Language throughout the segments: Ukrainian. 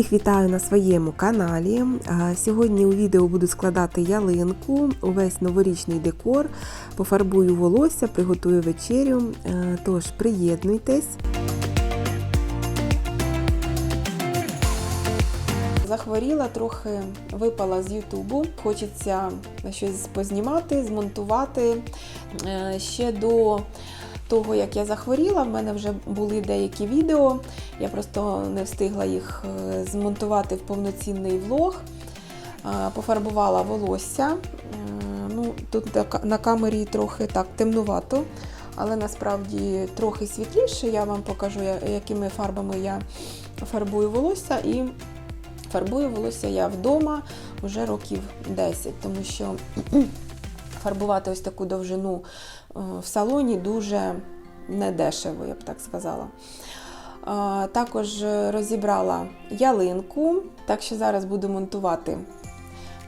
Всіх вітаю на своєму каналі. Сьогодні у відео буду складати ялинку, увесь новорічний декор, пофарбую волосся, приготую вечерю. Е, Тож приєднуйтесь. Захворіла, трохи випала з Ютубу. Хочеться щось познімати, змонтувати. Е, Ще до того, як я захворіла, в мене вже були деякі відео. Я просто не встигла їх е, змонтувати в повноцінний влог. Е, Пофарбувала волосся. Е, Ну, тут на камері трохи так темнувато, але насправді трохи світліше. Я вам покажу, якими фарбами я фарбую волосся. І фарбую волосся я вдома вже років 10, тому що фарбувати ось таку довжину в салоні дуже недешево, я б так сказала. Е, Також розібрала ялинку, так що зараз буду монтувати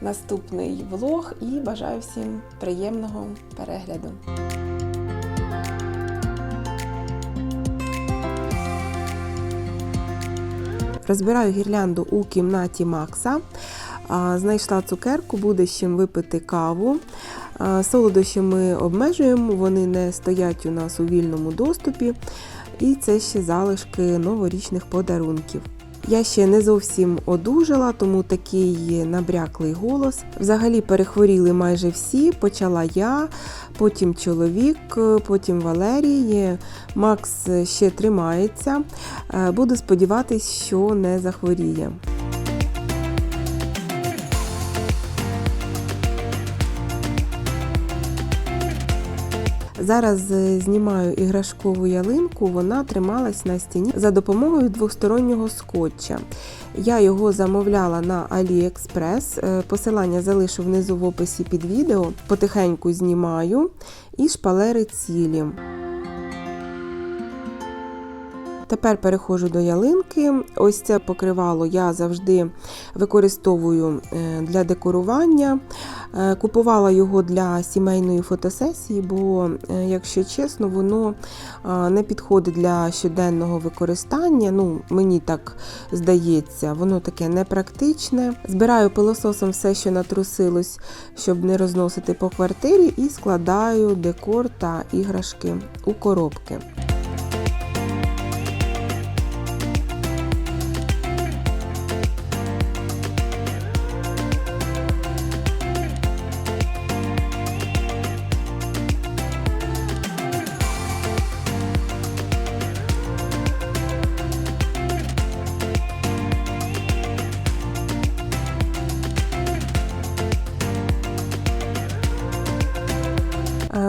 наступний влог і бажаю всім приємного перегляду. Розбираю гірлянду у кімнаті Макса. Знайшла цукерку, буде з чим випити каву. Солодощі ми обмежуємо, вони не стоять у нас у вільному доступі. І це ще залишки новорічних подарунків. Я ще не зовсім одужала, тому такий набряклий голос. Взагалі перехворіли майже всі. Почала я, потім чоловік, потім Валерій. Макс ще тримається. Е, Буду сподіватись, що не захворіє. Зараз е, знімаю іграшкову ялинку, вона трималась на стіні за допомогою двостороннього скотча. Я його замовляла на AliExpress, е, посилання залишу внизу в описі під відео. Потихеньку знімаю і шпалери цілі. Тепер переходжу до ялинки. Ось це покривало я завжди використовую е, для декорування. Е, Купувала його для сімейної фотосесії, бо, е, якщо чесно, воно не підходить для щоденного використання. Ну, мені так здається, воно таке непрактичне. Збираю пилососом все, що натрусилось, щоб не розносити по квартирі, і складаю декор та іграшки у коробки.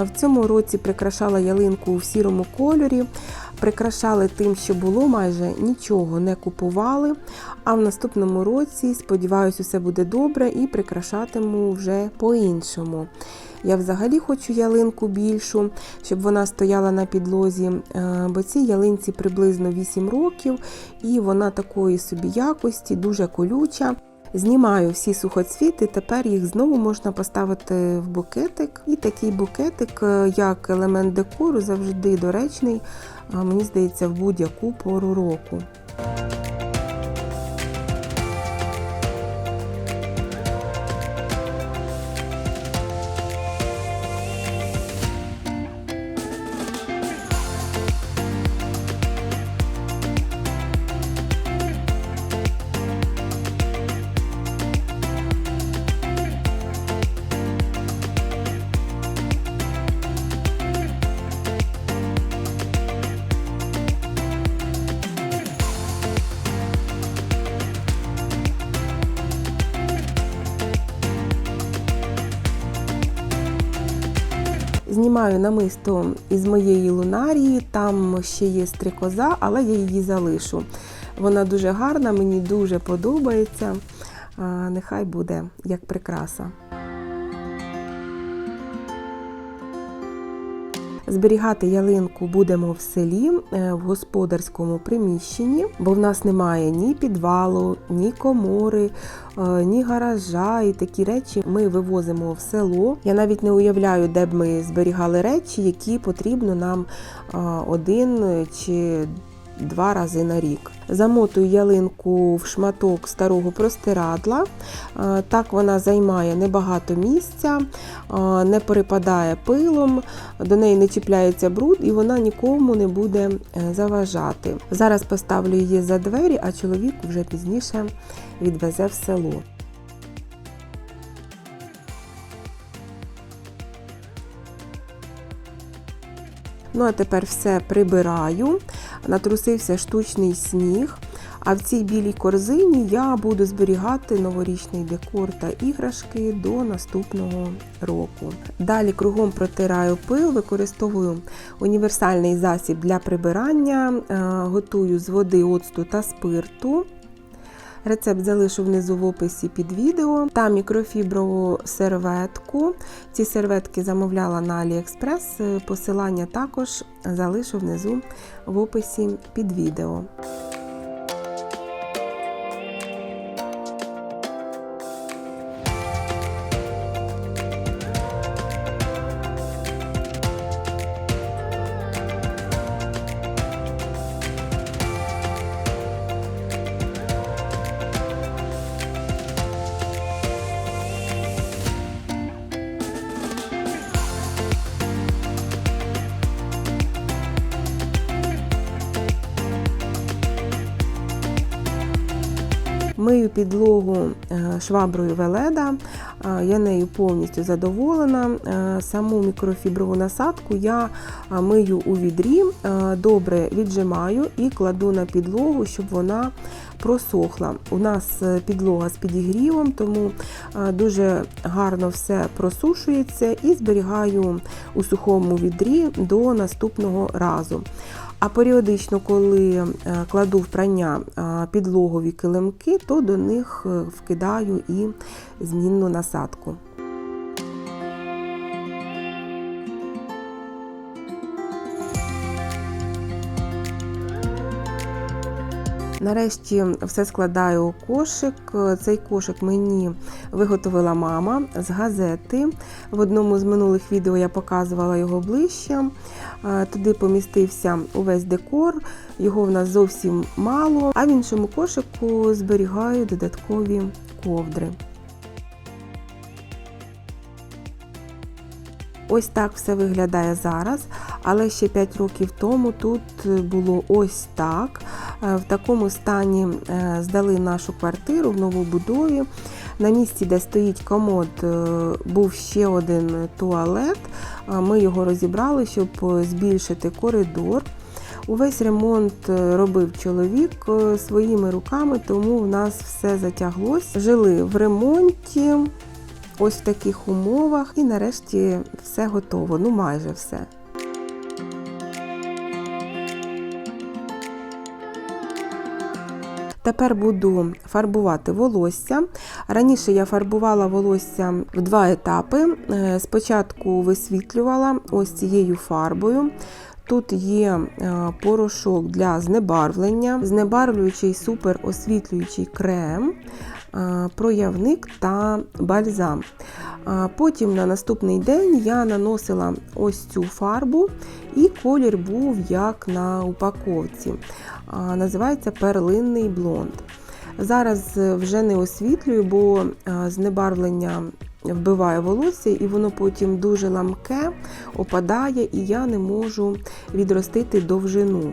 В цьому році прикрашала ялинку в сірому кольорі. Прикрашали тим, що було, майже нічого не купували. А в наступному році, сподіваюся, усе буде добре і прикрашатиму вже по-іншому. Я взагалі хочу ялинку більшу, щоб вона стояла на підлозі, е, бо цій ялинці приблизно 8 років, і вона такої собі якості, дуже колюча. Знімаю всі сухоцвіти, тепер їх знову можна поставити в букетик. І такий букетик, е, як елемент декору, завжди доречний, мені здається, в будь-яку пору року. Знімаю намисто із моєї лунарії, там ще є стрікоза, але я її залишу. Вона дуже гарна, мені дуже подобається. Нехай буде як прикраса. Зберігати ялинку будемо в селі, е, в господарському приміщенні, бо в нас немає ні підвалу, ні комори, е, ні гаража. І такі речі ми вивозимо в село. Я навіть не уявляю, де б ми зберігали речі, які потрібно нам е, один чи два рази на рік. Замотую ялинку в шматок старого простирадла. Е, Так вона займає небагато місця, е, не перепадає пилом, до неї не чіпляється бруд і вона нікому не буде е, заважати. Зараз поставлю її за двері, а чоловік вже пізніше відвезе в село. Ну а тепер все прибираю. Натрусився штучний сніг. А в цій білій корзині я буду зберігати новорічний декор та іграшки до наступного року. Далі кругом протираю пил, використовую універсальний засіб для прибирання, е, готую з води, оцту та спирту. Рецепт залишу внизу в описі під відео та мікрофіброву серветку. Ці серветки замовляла на AliExpress. Посилання також залишу внизу в описі під відео. Мию підлогу е, шваброю Веледа. Е, Я нею повністю задоволена. Е, Саму мікрофіброву насадку я мию у відрі, добре віджимаю і кладу на підлогу, щоб вона просохла. У нас е, підлога з підігрівом, тому е, дуже гарно все просушується і зберігаю у сухому відрі до наступного разу. А періодично, коли е, кладу в прання підлогові килимки, то до них вкидаю і змінну насадку. Нарешті все складаю у кошик. Цей кошик мені виготовила мама з газети. В одному з минулих відео я показувала його ближче. Е, Туди помістився увесь декор, його в нас зовсім мало, а в іншому кошику зберігаю додаткові ковдри. Ось так все виглядає зараз, але ще 5 років тому тут було ось так. Е, В такому стані е, здали нашу квартиру в новобудові. На місці, де стоїть комод, е, був ще один туалет. Е, Ми його розібрали, щоб е, збільшити коридор. Увесь ремонт е, робив чоловік е, своїми руками, тому в нас все затяглось. Жили в ремонті, ось в таких умовах, і нарешті все готово. Ну майже все. Тепер буду фарбувати волосся. Раніше я фарбувала волосся в два етапи. Е, Спочатку висвітлювала ось цією фарбою. Тут є е, порошок для знебарвлення, знебарвлюючий суперосвітлюючий крем, проявник та бальзам. Потім на наступний день я наносила ось цю фарбу, і колір був як на упаковці. Називається перлинний блонд. Зараз е, вже не освітлюю, бо е, знебарвлення вбиває волосся, і воно потім дуже ламке, опадає, і я не можу відростити довжину.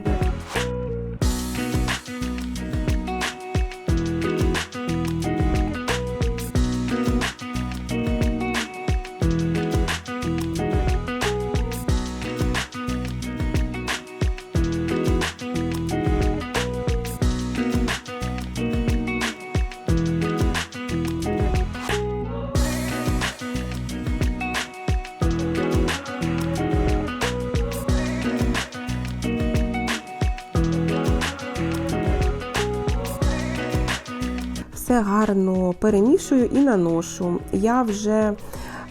Гарно перемішую і наношу. Я вже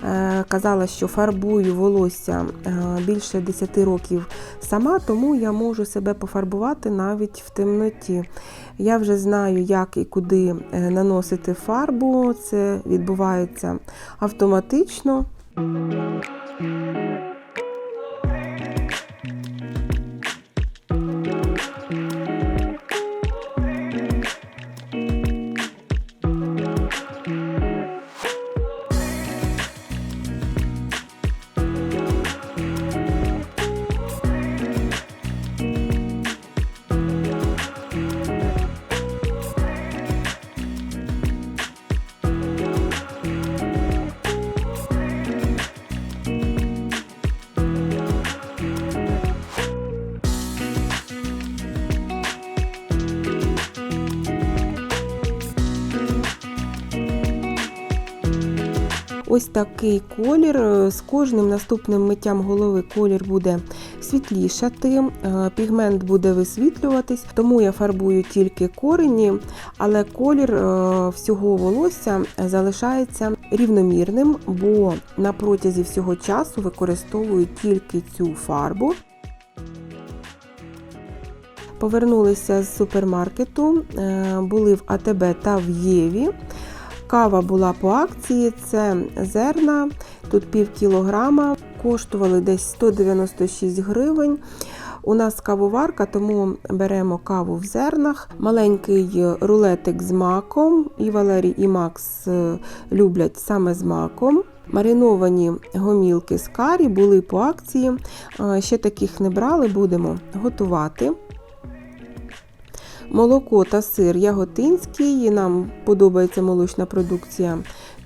е, казала, що фарбую волосся е, більше 10 років сама, тому я можу себе пофарбувати навіть в темноті. Я вже знаю, як і куди е, наносити фарбу. Це відбувається автоматично. Ось такий колір. Е, З кожним наступним миттям голови колір буде світлішати, е, пігмент буде висвітлюватись, тому я фарбую тільки корені, але колір е, всього волосся залишається рівномірним, бо на протязі всього часу використовую тільки цю фарбу. Повернулися з супермаркету, були в АТБ та в Єві. Кава була по акції, це зерна, тут пів кілограма, коштували десь 196 гривень. У нас кавоварка, тому беремо каву в зернах. Маленький рулетик з маком. І Валерій, і Макс е, люблять саме з маком. Мариновані гомілки з карі були по акції. Е, Ще таких не брали, будемо готувати. Молоко та сир яготинський. Нам подобається молочна продукція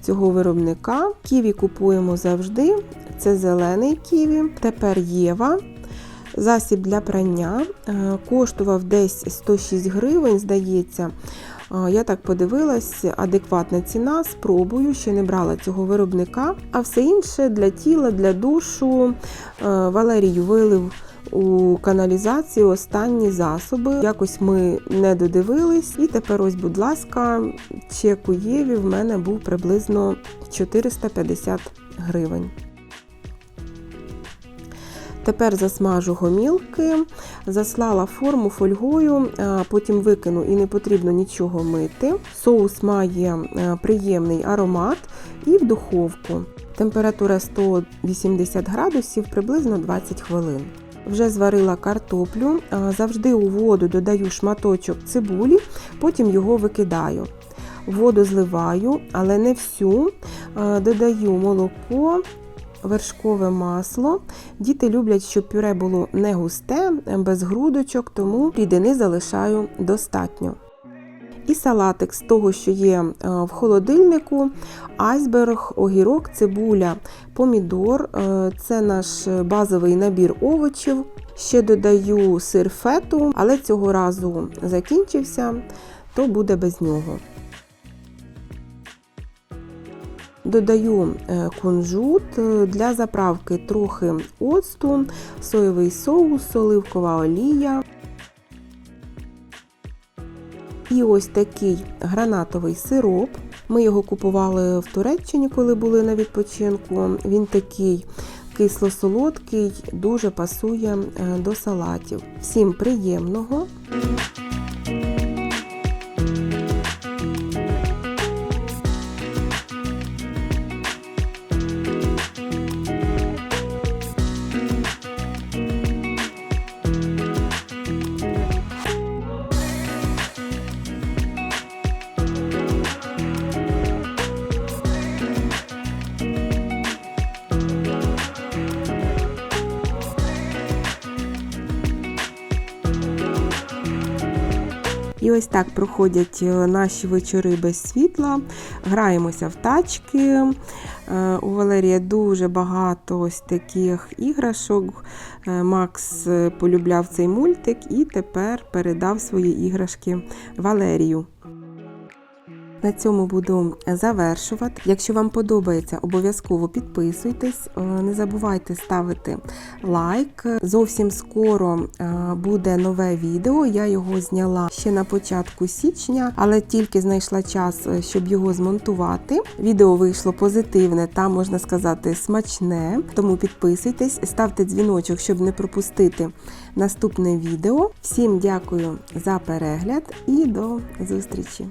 цього виробника. Ківі купуємо завжди. Це зелений ківі. Тепер Єва. Засіб для прання е, коштував десь 106 гривень, здається. Е, Я так подивилась, адекватна ціна, спробую, ще не брала цього виробника. А все інше для тіла, для душу. Е, Валерію вилив у каналізацію останні засоби. Якось ми не додивились. І тепер, ось, будь ласка, чек у Єві в мене був приблизно 450 гривень. Тепер засмажу гомілки, заслала форму фольгою, потім викину і не потрібно нічого мити. Соус має е, приємний аромат і в духовку. Температура 180 градусів приблизно 20 хвилин. Вже зварила картоплю, завжди у воду додаю шматочок цибулі, потім його викидаю. Воду зливаю, але не всю. Додаю молоко, вершкове масло. Діти люблять, щоб пюре було не густе, без грудочок, тому рідини залишаю достатньо. І салатик з того, що є е, в холодильнику, айсберг, огірок, цибуля, помідор. Е, Це наш базовий набір овочів. Ще додаю сир фету, але цього разу закінчився, то буде без нього. Додаю е, кунжут для заправки трохи оцту, соєвий соус, оливкова олія. І ось такий гранатовий сироп. Ми його купували в Туреччині, коли були на відпочинку. Він такий кисло-солодкий, дуже пасує е, до салатів. Всім приємного! І ось так проходять е, наші вечори без світла. Граємося в тачки. Е, У Валерія дуже багато ось таких іграшок. Е, Макс полюбляв цей мультик і тепер передав свої іграшки Валерію. На цьому буду завершувати. Якщо вам подобається, обов'язково підписуйтесь. Е, Не забувайте ставити лайк. Зовсім скоро е, буде нове відео. Я його зняла ще на початку січня, але тільки знайшла час, е, щоб його змонтувати. Відео вийшло позитивне та можна сказати смачне. Тому підписуйтесь, ставте дзвіночок, щоб не пропустити наступне відео. Всім дякую за перегляд і до зустрічі!